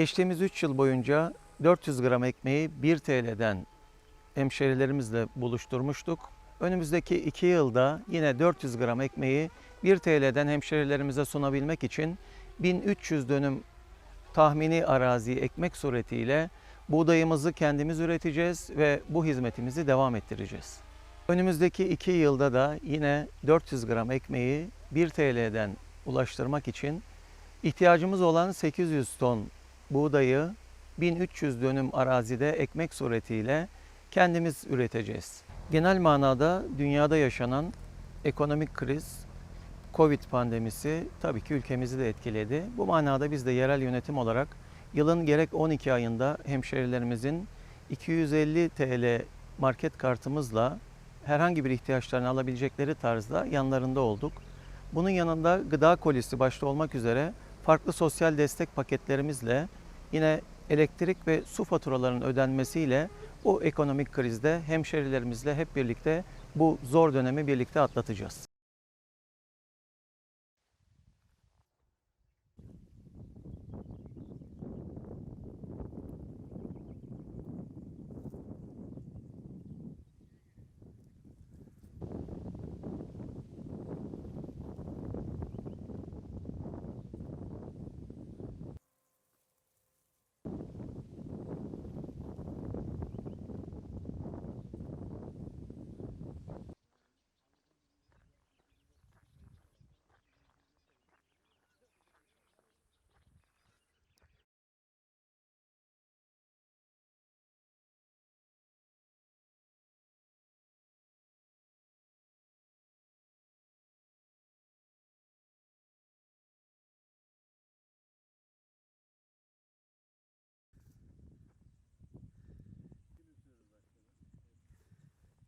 Geçtiğimiz 3 yıl boyunca 400 gram ekmeği 1 TL'den hemşerilerimizle buluşturmuştuk. Önümüzdeki 2 yılda yine 400 gram ekmeği 1 TL'den hemşerilerimize sunabilmek için 1300 dönüm tahmini arazi ekmek suretiyle buğdayımızı kendimiz üreteceğiz ve bu hizmetimizi devam ettireceğiz. Önümüzdeki 2 yılda da yine 400 gram ekmeği 1 TL'den ulaştırmak için ihtiyacımız olan 800 ton buğdayı 1300 dönüm arazide ekmek suretiyle kendimiz üreteceğiz. Genel manada dünyada yaşanan ekonomik kriz, Covid pandemisi tabii ki ülkemizi de etkiledi. Bu manada biz de yerel yönetim olarak yılın gerek 12 ayında hemşerilerimizin 250 TL market kartımızla herhangi bir ihtiyaçlarını alabilecekleri tarzda yanlarında olduk. Bunun yanında gıda kolisi başta olmak üzere farklı sosyal destek paketlerimizle yine elektrik ve su faturalarının ödenmesiyle bu ekonomik krizde hemşerilerimizle hep birlikte bu zor dönemi birlikte atlatacağız.